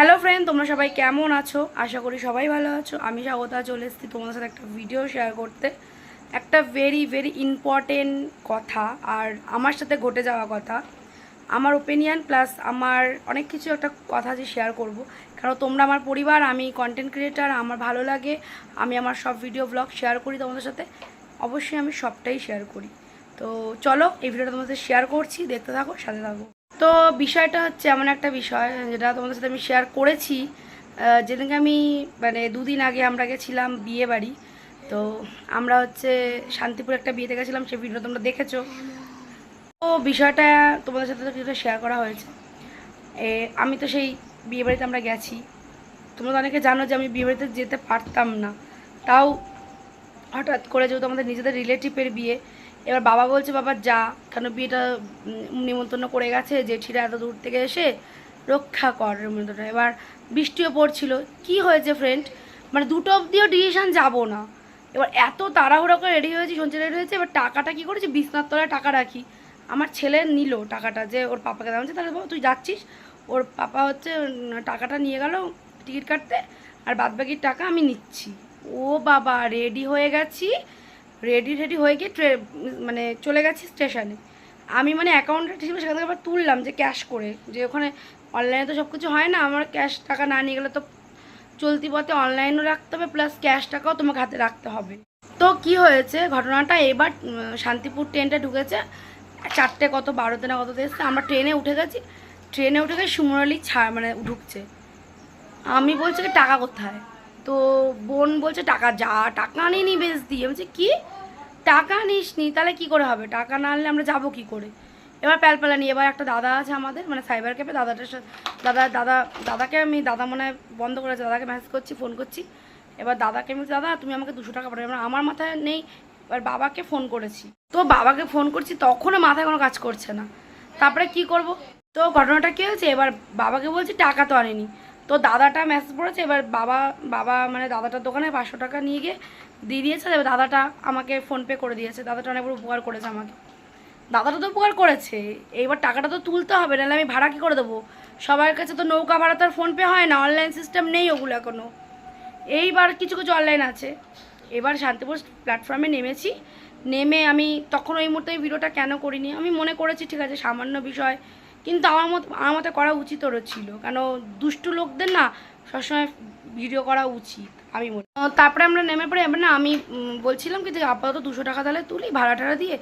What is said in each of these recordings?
Hello friend তোমরা সবাই কেমন আছো? আশা করি সবাই ভালো আছো। আমি স্বাগতা, চলে এসেছি তোমাদের সাথে একটা ভিডিও শেয়ার করতে। একটা ভেরি ভেরি ইম্পর্টেন্ট কথা, আর আমার সাথে ঘটে যাওয়া কথা। আমার ওপিনিয়ন প্লাস আমার অনেক কিছু একটা কথা যে শেয়ার করব। কারণ তোমরা আমার পরিবার, আমি কন্টেন্ট ক্রিয়েটার আমার ভালো লাগে, আমি আমার সব ভিডিও ব্লগ শেয়ার করি তোমাদের সাথে। অবশ্যই আমি সবটাই শেয়ার করি। তো চলো, এই ভিডিওটা তোমাদের শেয়ার করছি, দেখতে থাকো, সাথে থাকো। তো বিষয়টা হচ্ছে এমন একটা বিষয় যেটা তোমাদের সাথে আমি শেয়ার করেছি। যেদিনকে আমি মানে দুদিন আগে আমরা গেছিলাম বিয়ে বাড়ি তো আমরা হচ্ছে শান্তিপুর একটা বিয়েতে গেছিলাম সেই ভিডিও তোমরা দেখেছ। তো বিষয়টা তোমাদের সাথে তো কিছুটা শেয়ার করা হয়েছে। এ, আমি তো সেই বিয়ে বাড়িতে আমরা গেছি। তোমরা তো অনেকে জানো যে আমি বিয়ে বাড়িতে যেতে পারতাম না। তাও হঠাৎ করে যেহেতু আমাদের নিজেদের রিলেটিভের বিয়ে এবার বাবা বলছে, বাবা, যা। কেন বিয়েটা নিমন্ত্রণ করে গেছে জেঠিরা এত দূর থেকে এসে রক্ষা কর নিমন্ত্রণটা। এবার বৃষ্টিও পড়ছিল। কি হয়েছে ফ্রেন্ড মানে দুটো অবধিও ডিসিশন যাব না। এবার এত তাড়াহুড়া করে রেডি হয়েছি সঞ্চয় রেডি হয়েছে, এবার টাকাটা কি করেছি? বিছনার তলায় টাকা রাখি। আমার ছেলে নিল টাকাটা যে ওর পাপাকে দেওয়া হচ্ছে তাহলে তুই যাচ্ছিস? ওর পাপা হচ্ছে টাকাটা নিয়ে গেল টিকিট কাটতে, আর বাদবাকির টাকা আমি নিচ্ছি। ও বাবা রেডি হয়ে গেছি। রেডি রেডি হয়ে গিয়ে ট্রে মানে চলে গেছি স্টেশনে আমি মানে অ্যাকাউন্টে ছিল সেখান থেকে আবার তুললাম যে ক্যাশ করে। যে ওখানে অনলাইনে তো সব কিছু হয় না, আমার ক্যাশ টাকা না নিয়ে গেলে তো চলতি পথে অনলাইনও রাখতে হবে প্লাস ক্যাশ টাকাও তোমাকে হাতে রাখতে হবে। তো কি হয়েছে? ঘটনাটা এবার শান্তিপুর ট্রেনটা ঢুকেছে। চারটে কত বারোতে না কততে এসছে? আমরা ট্রেনে উঠে গেছি। ট্রেনে উঠে গেছি সুমরালি ছা মানে ঢুকছে। আমি বলছি টাকা কোথায়? তো বোন বলছে, টাকা যা, টাকা নিয়ে নি বেশ দিয়ে। বলছি, কি? টাকা নিস নি তাহলে কি করে হবে? টাকা না আনলে আমরা যাব কি করে? এবার প্যালপ্যালা নিয়ে, এবার একটা দাদা আছে আমাদের মানে সাইবার ক্যাফে, দাদাটার সাথে, দাদা দাদা, দাদাকে আমি, দাদা মনে হয় বন্ধ করেছে, দাদাকে মেসেজ করছি ফোন করছি। এবার দাদাকে আমি দাদা, তুমি আমাকে দুশো টাকা পাঠাবে। এবার আমার মাথায় নেই, এবার বাবাকে ফোন করেছি। তো বাবাকে ফোন করছি, তখনও মাথায় কোনো কাজ করছে না। তারপরে কি করব? তো ঘটনাটা কী হয়েছে? এবার বাবাকে বলছি, টাকা তো আনেনি। তো দাদাটা মেসেজ পড়েছে এবার বাবা বাবা মানে দাদাটার দোকানে পাঁচশো টাকা নিয়ে গিয়ে দিয়ে দিয়েছে, এবার দাদাটা আমাকে ফোনপে করে দিয়েছে। দাদাটা অনেক উপকার করেছে আমাকে। দাদাটা তো উপকার করেছে। এইবার টাকাটা তো তুলতে হবে, নাহলে আমি ভাড়া কী করে দেবো? সবার কাছে তো নৌকা ভাড়া তো আর ফোনপে হয় না অনলাইন সিস্টেম নেই ওগুলো এখনও এইবার কিছু কিছু অনলাইন আছে। এবার শান্তিপুর প্ল্যাটফর্মে নেমেছি। নেমে আমি তখন ওই মুহূর্তে ভিডিওটা কেন করিনি? আমি মনে করেছি, ঠিক আছে, সামান্য বিষয় কিন্তু আমার মত, আমার মতে করা উচিতও ছিল। কেন দুষ্টু লোকদের না সবসময় ভিডিও করা উচিত, আমি মনে তারপরে আমরা নেমে পড়ে, এবার না আমি বলছিলাম কি যে আপাতত দুশো টাকা তাহলে তুলি ভাড়া টাড়া দিয়ে।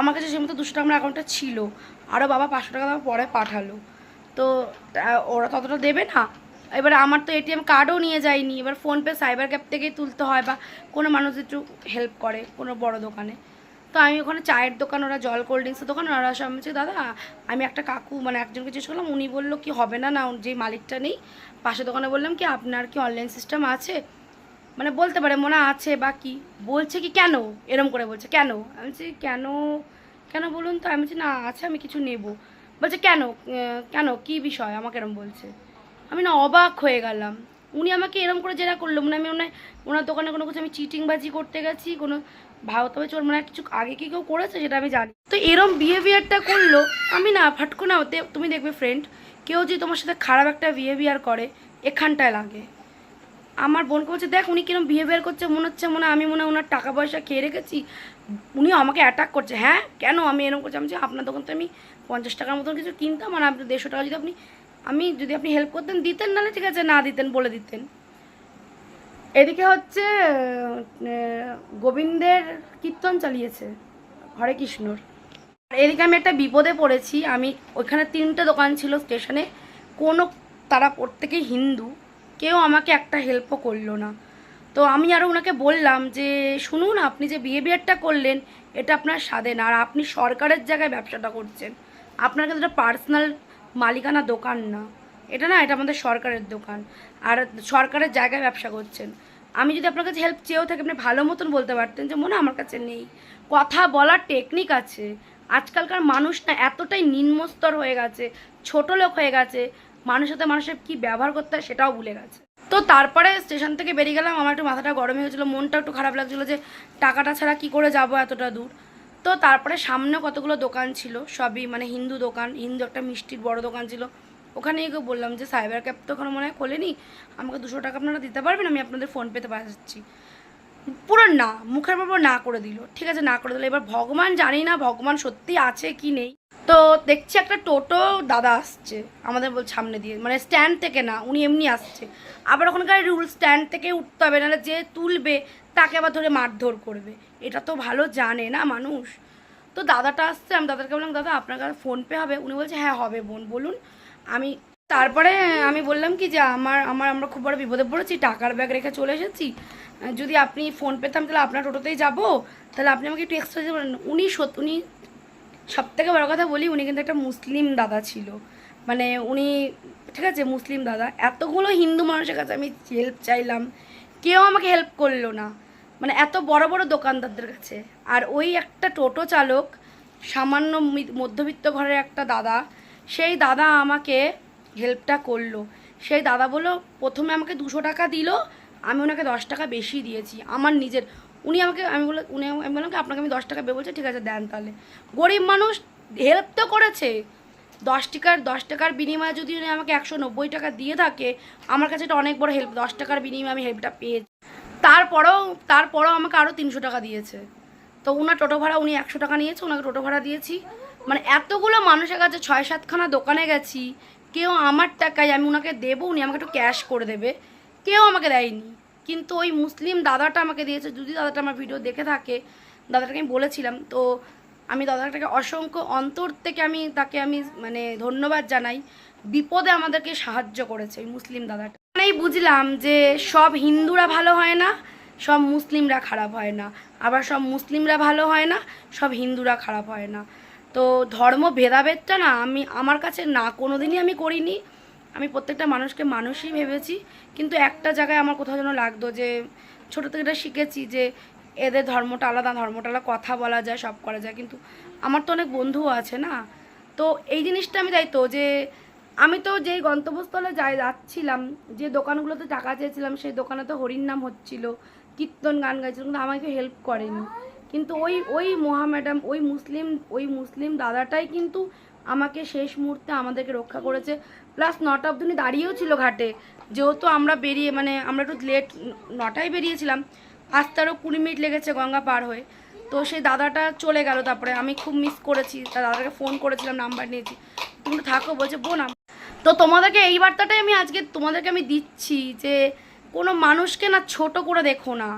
আমার কাছে সেই মতো দুশো টাকা আমার অ্যাকাউন্টে ছিল। আরও বাবা পাঁচশো টাকা আমার পরে পাঠালো। তো ওরা ততটা দেবে না। এবার আমার তো এটিএম কার্ডও নিয়ে যায়নি। এবার ফোনপে সাইবার ক্যাব থেকেই তুলতে হয় বা কোনো মানুষ একটু হেল্প করে কোনো বড় দোকানে। তো আমি ওখানে চায়ের দোকান, ওরা জল কোল্ড ড্রিঙ্কসের দোকান, ওরা সব বলছে, দাদা, আমি একটা কাকু মানে একজনকে জিজ্ঞেস করলাম উনি বলল কি হবে না না যে মালিকটা নেই পাশে দোকানে বললাম কি, আপনার কি অনলাইন সিস্টেম আছে? মানে বলতে পারে, মনে আছে বা কি? বলছে কি, কেন? এরম করে বলছে, কেন? আমি বলছি, কেন? কেন বলুন তো, আমি বলছি, না, আছে, আমি কিছু নেব। বলছে, কেন? কেন? কি বিষয়? আমাকে এরম বলছে। আমি না অবাক হয়ে গেলাম। উনি আমাকে এরম করে জেরা করল মানে আমি হয় ওনার দোকানে কোনো কিছু আমি চিটিংবাজি করতে গেছি, কোনো ভারত হবে চোর মানে কিছু আগে কি কেউ করেছে সেটা আমি জানি তো এরম বিহেভিয়ারটা করল, আমি না, ফাটকো না, ওতে তুমি দেখবে ফ্রেন্ড কেউ যদি তোমার সাথে খারাপ একটা বিহেভিয়ার করে, এখানটায় লাগে। আমার বোনকে বলছে, দেখ, উনি কিরম বিহেভিয়ার করছে, মনে হচ্ছে মনে আমি মনে হয় টাকা পয়সা খেয়ে রেখেছি। উনি আমাকে অ্যাটাক করছে। হ্যাঁ? কেন? আমি এরকম করছি, আমি যে আপনার দোকান তো আমি পঞ্চাশ টাকার মতন কিছু কিনতাম, আর আপনি দেড়শো টাকা যদি আপনি, আমি যদি আপনি হেল্প করতেন, দিতেন নাহলে ঠিক আছে, না দিতেন বলে দিতেন। এদিকে হচ্ছে গোবিন্দের কীর্তন চালিয়েছে, হরে কৃষ্ণর। এদিকে আমি একটা বিপদে পড়েছি, আমি ওইখানে তিনটে দোকান ছিল স্টেশনে, কোনো, তারা প্রত্যেকেই হিন্দু, কেউ আমাকে একটা হেল্পও করল না। তো আমি আরও ওনাকে বললাম যে, শুনুন, আপনি যে বিহেভিয়ারটা করলেন, এটা আপনার স্বাদে না, আর আপনি সরকারের জায়গায় ব্যবসাটা করছেন। আপনার কাছে এটা পার্সোনাল মালিকানা দোকান না। এটা না, এটা আমাদের সরকারের দোকান। আর সরকারের জায়গায় ব্যবসা করছেন। আমি যদি আপনার কাছে হেল্প চেয়েও থাকি, আপনি ভালো মতন বলতে পারতেন যে, মনে, আমার কাছে নেই। কথা বলার টেকনিক আছে। আজকালকার মানুষ না এতটাই নিম্নস্তর হয়ে গেছে, ছোট লোক হয়ে গেছে। মানুষের সাথে মানুষের কী ব্যবহার করতে হয় সেটাও ভুলে গেছে। তো তারপরে স্টেশন থেকে বেরিয়ে গেলাম, আমার একটু মাথাটা গরম হয়ে গেছিল, মনটা একটু খারাপ লাগছিল যে, টাকাটা ছাড়া কি করে যাব এতটা দূর? তো তারপরে সামনে কতগুলো দোকান ছিল, সবই মানে হিন্দু দোকান, হিন্দু একটা মিষ্টির বড় দোকান ছিল। ওখানে গিয়ে বললাম যে সাইবার ক্যাব তো ওখানে মনে হয় খোলেনি। আমাকে দুশো টাকা আপনারা দিতে পারবেন, আমি আপনাদের ফোন ফোনপেতে পাঠাচ্ছি পুরো না, মুখের পর না করে দিল। ঠিক আছে, না করে দিল। এবার ভগবান জানি না, ভগবান সত্যি আছে কি নেই। তো দেখছি একটা টোটো দাদা আসছে, আমাদের বল- সামনে দিয়ে। মানে স্ট্যান্ড থেকে না, উনি এমনি আসছে। আবার ওখানকার রুল স্ট্যান্ড থেকে উঠতে হবে, নাহলে যে তুলবে, তাকে আবার ধরে মারধর করবে। এটা তো ভালো জানে না মানুষ। তো দাদাটা আসছে, আমি দাদাকে বললাম, দাদা, আপনার কাছে ফোনপে হবে? উনি বলছে হ্যাঁ হবে বোন, বলুন। আমি তারপরে আমি বললাম কি যে আমার আমার, আমরা খুব বড় বিপদে পড়েছি, টাকার ব্যাগ রেখে চলে এসেছি। যদি আপনি ফোন পেতাম তাহলে আপনার টোটোতেই যাব। তাহলে আপনি আমাকে একটু এক্সট্রা দিতে পারেন উনি সত, উনি সব থেকে বড় কথা বলি, উনি কিন্তু একটা মুসলিম দাদা ছিল। মানে উনি, ঠিক আছে, মুসলিম দাদা। এতগুলো হিন্দু মানুষের কাছে আমি হেল্প চাইলাম। কেউ আমাকে হেল্প করল না। মানে এত বড় বড় দোকানদারদের কাছে। আর ওই একটা টোটো চালক, সামান্য মধ্যবিত্ত ঘরের একটা দাদা সেই দাদা আমাকে হেল্পটা করল। সেই দাদা বলল, প্রথমে আমাকে দুশো টাকা দিল, আমি ওনাকে দশ টাকা বেশি দিয়েছি, আমার নিজের। উনি আমাকে, আমি বলে উনি আমি বললাম কি, আপনাকে আমি দশ টাকা বে বলছি, ঠিক আছে, দেন তাহলে। গরিব মানুষ হেল্প তো করেছে। দশ টাকার দশ টাকার বিনিময়ে যদি উনি আমাকে একশো নব্বই টাকা দিয়ে থাকে, আমার কাছে এটা অনেক বড় হেল্প দশ টাকার বিনিময়ে আমি হেল্পটা পেয়েছি। তারপরেও তারপরেও আমাকে আরও তিনশো টাকা দিয়েছে। তো উনার টোটো ভাড়া, উনি একশো টাকা নিয়েছে ওনাকে টোটো ভাড়া দিয়েছি। মানে এতগুলো মানুষের কাছে ছয় সাতখানা দোকানে গেছি, কেউ আমার টাকায় আমি ওনাকে দেবো উনি আমাকে একটু ক্যাশ করে দেবে। কেউ আমাকে দেয়নি। কিন্তু ওই মুসলিম দাদাটা আমাকে দিয়েছে, যদি দাদাটা আমার ভিডিও দেখে থাকে, দাদাটাকে আমি বলেছিলাম, তো আমি দাদাটাকে অসংখ্য অন্তর থেকে আমি তাকে আমি মানে ধন্যবাদ জানাই। বিপদে আমাদেরকে সাহায্য করেছে ওই মুসলিম দাদাটা। মানেই বুঝলাম যে সব হিন্দুরা ভালো হয় না, সব মুসলিমরা খারাপ হয় না। আবার সব মুসলিমরা ভালো হয় না, সব হিন্দুরা খারাপ হয় না। তো ধর্ম ভেদাভেদটা না আমি, আমার কাছে না কোনো দিনই আমি করিনি। আমি প্রত্যেকটা মানুষকে মানুষই ভেবেছি, কিন্তু একটা জায়গায় আমার কোথাও যেন লাগতো যে, ছোটো থেকে এটা শিখেছি যে, এদের ধর্মটা আলাদা ধর্মটা আলাদা, কথা বলা যায়, সব করা যায়। কিন্তু আমার তো অনেক বন্ধুও আছে না। তো এই জিনিসটা আমি তাই তো যে, আমি তো যেই গন্তব্যস্থলে যাই, যাচ্ছিলাম, যে দোকানগুলোতে টাকা চেয়েছিলাম, সেই দোকানে তো হরির নাম হচ্ছিল, কীর্তন গান গাইছিল, কিন্তু আমাকে হেল্প করেনি। কিন্তু ওই ওই মহা ম্যাডাম, ওই মুসলিম ওই মুসলিম দাদাটাই কিন্তু আমাকে শেষ মুহূর্তে আমাদেরকে রক্ষা করেছে। প্লাস নটা অব্দি দাঁড়িয়েও ছিল ঘাটে। যেহেতু আমরা বেরিয়ে মানে আমরা একটু লেট নটায় বেরিয়েছিলাম আসতে আরও কুড়ি মিনিট লেগেছে গঙ্গা পার হয়ে। তো সেই দাদাটা চলে গেল তারপরে। আমি খুব মিস করেছি। তা দাদাকে ফোন করেছিলাম নাম্বার নিয়েছি। তুমি থাকো, বলছে বোনাম তো তোমাদেরকে এই বার্তাটাই আমি আজকে, তোমাদেরকে আমি দিচ্ছি যে কোনো মানুষকে না ছোট করে দেখো না।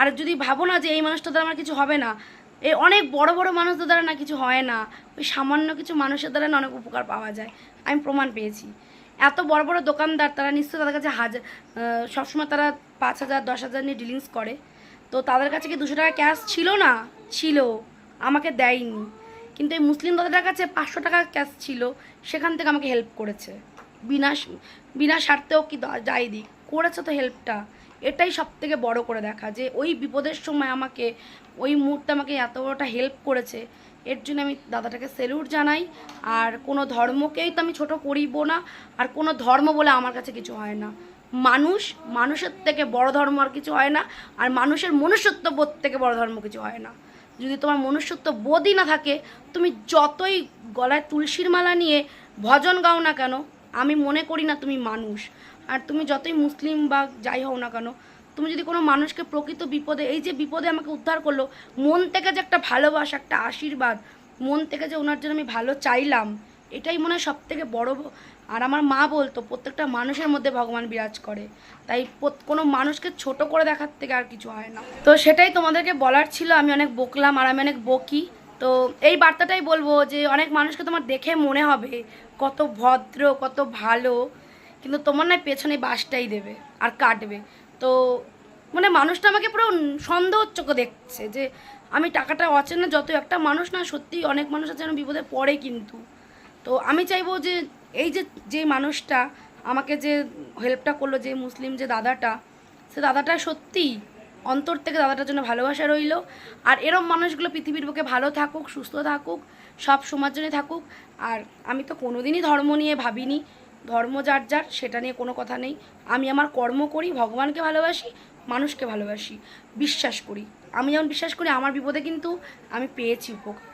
আর যদি ভাবো না যে এই মানুষটা দ্বারা আমার কিছু হবে না, এই অনেক বড় বড় মানুষদের দ্বারা না কিছু হয় না, ওই সামান্য কিছু মানুষের দ্বারা না অনেক উপকার পাওয়া যায়। আমি প্রমাণ পেয়েছি। এত বড় বড় দোকানদার, তারা নিশ্চয়ই তাদের কাছে হাজার সবসময় তারা পাঁচ হাজার, দশ হাজার নিয়ে ডিলিংস করে। তো তাদের কাছে কি দুশো টাকা ক্যাশ ছিল না? ছিল। আমাকে দেয়নি। কিন্তু এই মুসলিম দাদাটার কাছে পাঁচশো টাকা ক্যাশ ছিল, সেখান থেকে আমাকে হেল্প করেছে। বিনা বিনা স্বার্থেও কি যাই দিক। করেছে তো হেল্পটা এটাই সব থেকে বড় করে দেখা যে ওই বিপদের সময় আমাকে, ওই মুহূর্তে আমাকে এত বড়টা হেল্প করেছে। এর জন্য আমি দাদাটাকে সেলুট জানাই। আর কোনো ধর্মকেই তো আমি ছোট করিব না। আর কোনো ধর্ম বলে আমার কাছে কিছু হয় না। মানুষ, মানুষের থেকে বড় ধর্ম আর কিছু হয় না। আর মানুষের মনুষ্যত্ব বোধ থেকে বড় ধর্ম কিছু হয় না। যদি তোমার মনুষ্যত্ব বোধই না থাকে, তুমি যতই গলায় তুলসীর মালা নিয়ে ভজন গাও না কেন, আমি মনে করি না তুমি মানুষ। আর তুমি যতই মুসলিম বা যাই হও না কেন, তুমি যদি কোনো মানুষকে প্রকৃত বিপদে, এই যে বিপদে আমাকে উদ্ধার করল, মন থেকে যে একটা ভালোবাসা, একটা আশীর্বাদ, মন থেকে যে ওনার জন্য আমি ভালো চাইলাম, এটাই মনে হয় সব থেকে বড়ো আর আমার মা বলতো, প্রত্যেকটা মানুষের মধ্যে ভগবান বিরাজ করে। তাই কোনো মানুষকে ছোট করে দেখার থেকে আর কিছু হয় না। তো সেটাই তোমাদেরকে বলার ছিল, আমি অনেক বকলাম আর আমি অনেক বকি। তো এই বার্তাটাই বলব যে, অনেক মানুষকে তোমার দেখে মনে হবে, কত ভদ্র, কত ভালো। কিন্তু তোমার নয় পেছনে বাসটাই দেবে আর কাটবে। তো মানে মানুষটা আমাকে পুরো সন্দেহ চোখে দেখছে যে আমি টাকাটা অচেনা যত একটা মানুষ না সত্যি অনেক মানুষ আছে বিপদে পড়ে কিন্তু। তো আমি চাইব যে এই যে যে মানুষটা আমাকে যে হেল্পটা করল, যে মুসলিম যে দাদাটা, সে দাদাটা সত্যি অন্তর থেকে দাদাটার জন্য ভালোবাসা রইল। আর এরম মানুষগুলো পৃথিবীর বুকে ভালো থাকুক, সুস্থ থাকুক, সব সমাজ জন্য থাকুক। আর আমি তো কোনোদিনই ধর্ম নিয়ে ভাবিনি ধর্ম যার যার, সেটা নিয়ে কোনো কথা নেই। আমি আমার কর্ম করি, ভগবানকে ভালোবাসি, মানুষকে ভালোবাসি, বিশ্বাস করি। আমি যেমন বিশ্বাস করি, আমার বিপদে কিন্তু আমি পেয়েছি উপকার।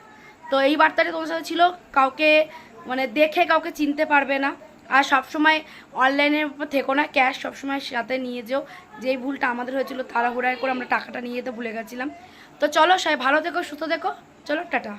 তো এই বার্তাটা তোমার সাথে ছিল, কাউকে মানে দেখে কাউকে চিনতে পারবে না। আর সবসময় অনলাইনের উপর থেকো না ক্যাশ সবসময় সাথে নিয়ে যেও। যেই ভুলটা আমাদের হয়েছিল, তাড়াহুড়ায় করে আমরা টাকাটা নিয়ে যেতে ভুলে গেছিলাম। তো চলো, সবাই ভালো থেকো, সুস্থ থেকো। চলো, টাটা।